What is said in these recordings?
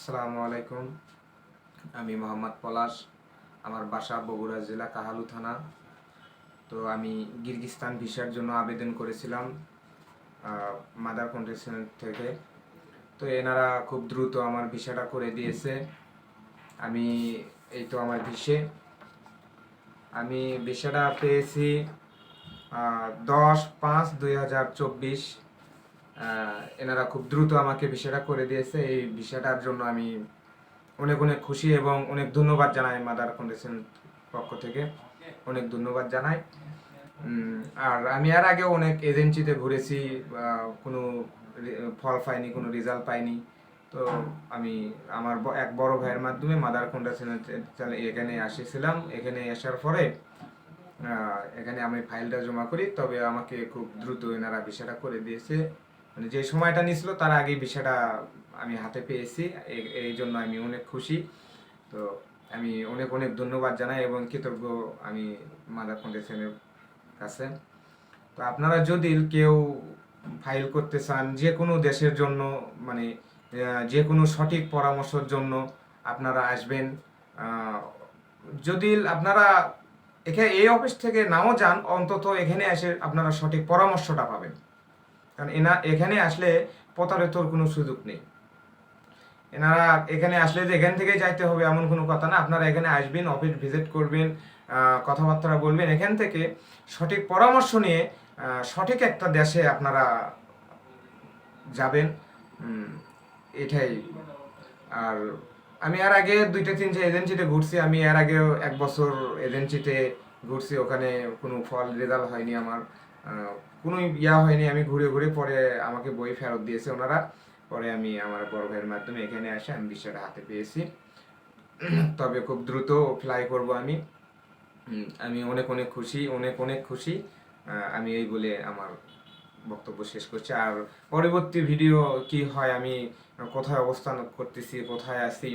আসসালামু আলাইকুম। আমি মোহাম্মদ পলাশ, আমার বাসা বগুড়া জেলা কাহালু থানা। তো আমি কিরগিস্তান ভিসার জন্য আবেদন করেছিলাম মাদার ফাউন্ডেশন থেকে। তো এনারা খুব দ্রুত আমার ভিসাটা করে দিয়েছে। আমি, এই তো আমার ভিসে। আমি ভিসাটা পেয়েছি দশ পাঁচ দুই হাজার চব্বিশ। এনারা খুব দ্রুত আমাকে ভিসাটা করে দিয়েছে। এই ভিসাটার জন্য আমি অনেক অনেক খুশি এবং অনেক ধন্যবাদ জানাই মাদার ফাউন্ডেশন পক্ষ থেকে। অনেক ধন্যবাদ জানাই। আর আমি আর আগে অনেক এজেন্সিতে ঘুরেছি কোনো ফল পাইনি, কোনো রেজাল্ট পাইনি। তো আমি আমার এক বড় ভাইয়ের মাধ্যমে মাদার ফাউন্ডেশন এখানে আসেছিলাম এখানে আসার পরে এখানে আমি ফাইলটা জমা করি। তবে আমাকে খুব দ্রুত এনারা বিষয়টা করে দিয়েছে। মানে যে সময়টা নিয়েছিল, তার আগে বিষয়টা আমি হাতে পেয়েছি। এই- জন্য আমি অনেক খুশি। তো আমি অনেক অনেক ধন্যবাদ জানাই এবং কৃতজ্ঞ আমি মাদার ফাউন্ডেশনের কাছে। তো আপনারা যদি কেউ ফাইল করতে চান, যে কোনো দেশের জন্য মানে যে কোনো সঠিক পরামর্শের জন্য আপনারা আসবেন। যদি আপনারা এখানে এই অফিস থেকে নাও যান, অন্তত এখানে এসে আপনারা সঠিক পরামর্শটা পাবেন। কারণ এনা, এখানে আসলে প্রতারিতর কোনো সুযোগ নেই। এনারা এখানে আসলে যে এখান থেকে যাইতে হবে এমন কোনো কথা না। আপনারা এখানে আসবেন অফিস ভিজিট করবেন কথাবার্তা বলবেন। এখান থেকে সঠিক পরামর্শ নিয়ে সঠিক একটা দেশে আপনারা যাবেন। এটাই। আর আমি এর আগে দুইটা, তিনটে এজেন্সিতে ঘুরছি। আমি এর আগেও এক বছর এজেন্সিতে ঘুরছি। ওখানে কোনো ফল রেজাল্ট হয়নি আমার। কোনো ইয়া হয়নি, আমি ঘুরে ঘুরে পরে আমাকে বই ফেরত দিয়েছে ওনারা। পরে আমি আমার বড় ভাইয়ের মাধ্যমে এখানে এসে আমি বিষয়টা হাতে পেয়েছি। তবে খুব দ্রুত ফ্লাই করব আমি। আমি অনেক অনেক খুশি, অনেক অনেক খুশি। আমি এই বলে আমার বক্তব্য শেষ করছি। আর পরবর্তী ভিডিও কি হয়, আমি কোথায় অবস্থান করতেছি, কোথায় আছি,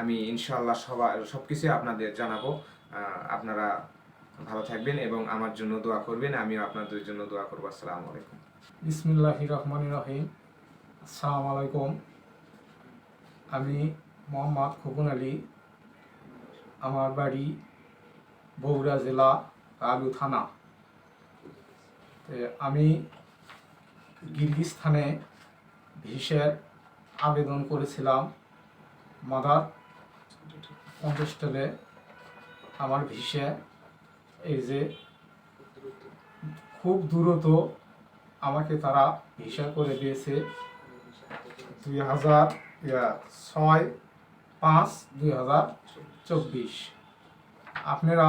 আমি ইনশাল্লাহ সবার সব কিছুই আপনাদের জানাব। আপনারা ভালো থাকবেন এবং আমার জন্য দোয়া করবেন, আমিও আপনাদের জন্য দোয়া করব। আসসালামু আলাইকুম। বিসমিল্লাহি রহমান রহিম। আসসালামু আলাইকুম। আমি মোহাম্মদ খোকন আলী। আমার বাড়ি বগুড়া জেলা আলু থানা। আমি গিরগিস্তানে ভিসের আবেদন করেছিলাম। মাদার কন্টেস্টেলে আমার ভিসে এই যে খুব দ্রুত আমাকে তারা ভিসা করে দিয়েছে দুই হাজার ছয় পাঁচ দুই হাজার চব্বিশ। আপনারা,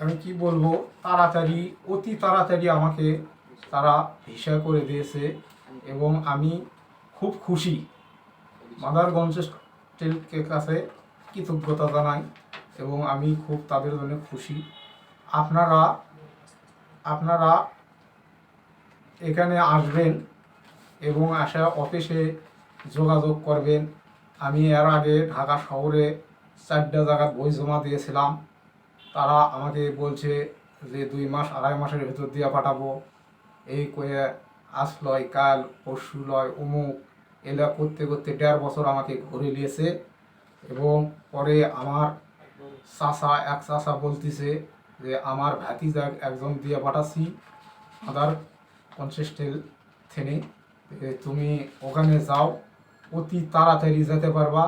আমি কি বলব, তাড়াতাড়ি, অতি তাড়াতাড়ি আমাকে তারা ভিসা করে দিয়েছে এবং আমি খুব খুশি। মাদারগঞ্জ স্টিলকে কাছে কৃতজ্ঞতা জানাই। এবং আমি খুব তাদের জন্য খুশি। আপনারা আপনারা এখানে আসবেন এবং আসা অফিসে যোগাযোগ করবেন। আমি এর আগে ঢাকা শহরে চারটা জায়গায় বই জমা দিয়েছিলাম। তারা আমাকে বলছে যে দুই মাস, আড়াই মাসের ভেতর দিয়ে পাঠাবো। এই কয়ে আজ লয় কাল, পরশু লয়, অমুক এলা করতে করতে দেড় বছর আমাকে ঘুরে নিয়েছে এবং পরে আমার চাষা এক চাষা বলতেছে যে, আমার ভাতিজা একজন দিয়ে পাঠাচ্ছি আদার কনসিস্টেল থেনে। তুমি ওখানে যাও, অতি তাড়াতাড়ি যেতে পারবা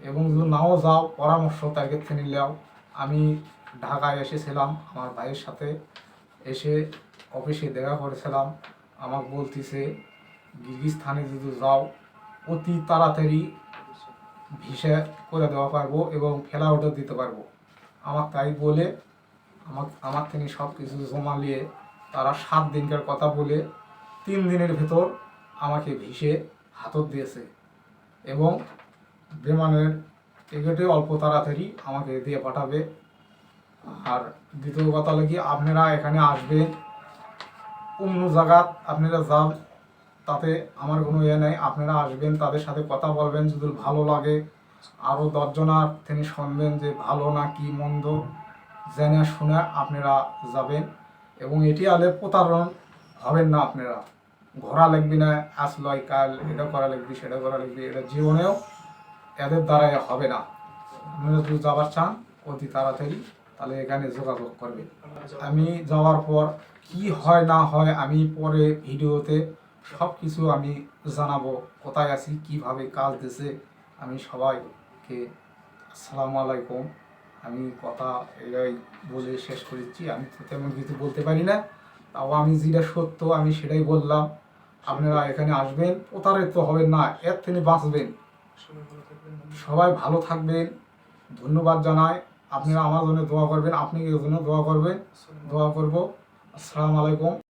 এবং যদি নাও যাও, পরামর্শ তাকে থেনে নাও। আমি ঢাকায় এসেছিলাম, আমার ভাইয়ের সাথে এসে অফিসে দেখা করেছিলাম। আমাকে বলতেছে গিরগিস্তানে যদি যাও, অতি তাড়াতাড়ি ভিসা করে দেওয়া পারব এবং ফেলা অর্ডার দিতে পারব। আমার তাই বলে, আমার আমার থেকে সব কিছু জমা নিয়ে তারা সাত দিনকার কথা বলে তিন দিনের ভেতর আমাকে ভিসে হাতত দিয়েছে এবং বিমানের টিকিটে অল্প তাড়াতাড়ি আমাকে দিয়ে পাঠাবে। আর দ্বিতীয় কথা কি, আপনারা এখানে আসবেন অন্য জায়গাত আপনারা যান, তাতে আমার কোনো ইয়ে নেই, আপনারা আসবেন, তাদের সাথে কথা বলবেন, যদি ভালো লাগে আরও দশজনার তিনি শুনবেন যে ভালো না কি মন্দ, জেনে শুনে আপনারা যাবেন। এবং এটি আলে প্রতারণ হবেন না আপনারা। ঘোরা লাগবে না আসলয় কাল এটা করা লাগবে সেটা করা লাগবে এটা জীবনেও এদের দ্বারাই হবে না। আপনারা যদি যাবার চান, অতি তাড়াতাড়ি তাহলে এখানে যোগাযোগ করবে আমি যাওয়ার পর কি হয় না হয় আমি পরে ভিডিওতে সব কিছু আমি জানাব, কোথায় আছি, কীভাবে কাজ দিছে আমি সবাইকে আসসালামু আলাইকুম। আমি কথা এটাই বলে শেষ করেছি আমি তো তেমন কিছু বলতে পারি না। তাও আমি যেটা সত্য, আমি সেটাই বললাম। আপনারা এখানে আসবেন, প্রতারিত হবেন না, এর থেকে বাঁচবেন। সবাই ভালো থাকবেন। ধন্যবাদ জানাই। আপনারা আমার জন্য দোয়া করবেন, আপনি জন্য দোয়া করবেন। দোয়া করব। আসসালামু আলাইকুম।